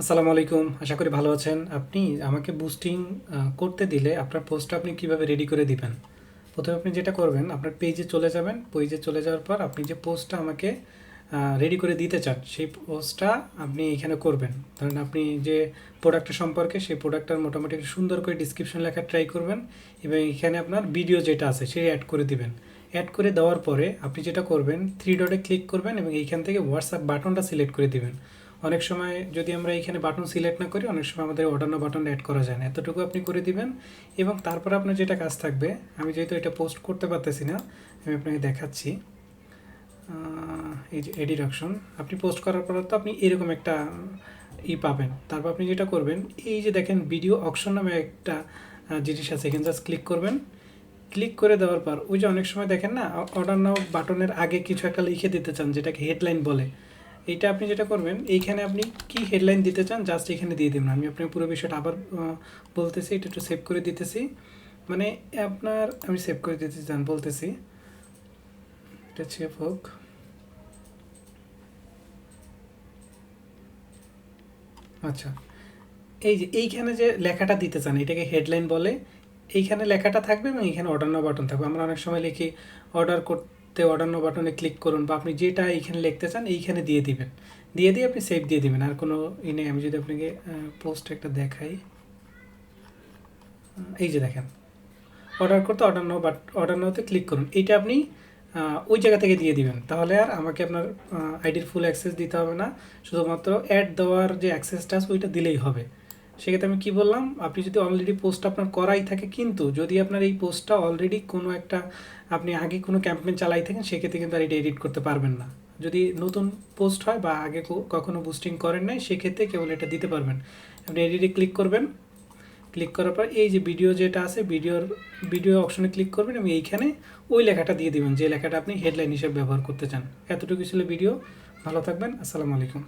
আসসালামু আলাইকুম, আশা করি ভালো আছেন। আপনি আমাকে বুস্টিং করতে দিলে আপনার পোস্টটা আপনি কীভাবে রেডি করে দিবেন? প্রথমে আপনি যেটা করবেন, আপনার পেজে চলে যাবেন। পেজে চলে যাওয়ার পর আপনি যে পোস্টটা আমাকে রেডি করে দিতে চান, সেই পোস্টটা আপনি এখানে করবেন। ধরেন আপনি যে প্রোডাক্টের সম্পর্কে, সেই প্রোডাক্টটার মোটামুটি সুন্দর করে ডিসক্রিপশন লেখা ট্রাই করবেন এবং এখানে আপনার ভিডিও যেটা আছে, সেই অ্যাড করে দিবেন। অ্যাড করে দেওয়ার পরে আপনি যেটা করবেন থ্রি ডটে ক্লিক করবেন এবং এইখান থেকে হোয়াটসঅ্যাপ বাটনটা সিলেক্ট করে দিবেন। অনেক সময় যদি আমরা এখানে বাটন সিলেক্ট না করি, অনেক সময় আমাদের অর্ডার বাটন অ্যাড করা যায় না। এতটুকু আপনি করে দিবেন এবং তারপর আপনার যেটা কাজ থাকবে, আমি যেহেতু এটা পোস্ট করতে পারতেছি না, আমি আপনাকে দেখাচ্ছি। এই যে এডিট অপশন আপনি পোস্ট করার পর তো আপনি এরকম একটা ই পাবেন। তারপর আপনি যেটা করবেন, এই যে দেখেন ভিডিও অপশন নামে একটা জিনিস আছে, এখানে জাস্ট ক্লিক করবেন। ক্লিক করে দেওয়ার পর, ওই যে অনেক সময় দেখেন না অর্ডার নাও বাটনের আগে কিছু একটা লিখে দিতে চান, যেটাকে হেডলাইন বলে। এইটা আপনি যেটা করবেন, এইখানে আপনি কি হেডলাইন দিতে চান জাস্ট এখানে দিয়ে দেবেন। আমি আপনার পুরো বিষয়টা আবার বলতেছি, এটা একটু সেভ করে দিতেছি। মানে আপনার, আমি সেভ করে দিতে চান বলতেছি। এটা সেভ হোক। আচ্ছা এই যে এইখানে যে লেখাটা দিতে চান, এটাকে হেডলাইন বলে, এইখানে লেখাটা থাকবে এবং এইখানে অর্ডার নাও বাটন থাকবে। আমরা অনেক সময় লিখি অর্ডার করতে অর্ডার নাও বাটনে ক্লিক করুন বা আপনি যেটা এইখানে লিখতে চান এইখানে দিয়ে দিবেন। দিয়ে দিয়ে আপনি সেভ দিয়ে দিবেন। আর কোনো ই নেই আমি যদি আপনাকে পোস্ট একটা দেখাই। এই যে দেখেন। অর্ডার করতে অর্ডার নাও বাট অর্ডার নাওতে ক্লিক করুন। এইটা আপনি ওই জায়গা থেকে দিয়ে দিবেন। তাহলে আর আমাকে আপনার আইডির ফুল অ্যাক্সেস দিতে হবে না। শুধুমাত্র অ্যাড দেওয়ার যে অ্যাক্সেসটা আছে, ওইটা দিলেই হবে। সেক্ষেত্রে আমি কি বললাম, আপনি যদি অলরেডি পোস্ট আপনার করাই থাকে, কিন্তু যদি আপনার এই পোস্টটা অলরেডি কোনো একটা, আপনি আগে কোনো ক্যাম্পেন চালাই থাকেন, সেক্ষেত্রে কিন্তু আর এটা এডিট করতে পারবেন না। যদি নতুন পোস্ট হয় বা আগে কখনো বুস্টিং করেন নাই, সেক্ষেত্রে কেবল এটা দিতে পারবেন। আপনি এডিটে ক্লিক করবেন। ক্লিক করার পর এই যে ভিডিও যেটা আছে ভিডিওর ভিডিও অপশনে ক্লিক করবেন এবং এইখানে ওই লেখাটা দিয়ে দিবেন, যে লেখাটা আপনি হেডলাইন হিসেবে ব্যবহার করতে চান। এতটুকু ছিল ভিডিও ভালো থাকবেন। আসসালামু আলাইকুম।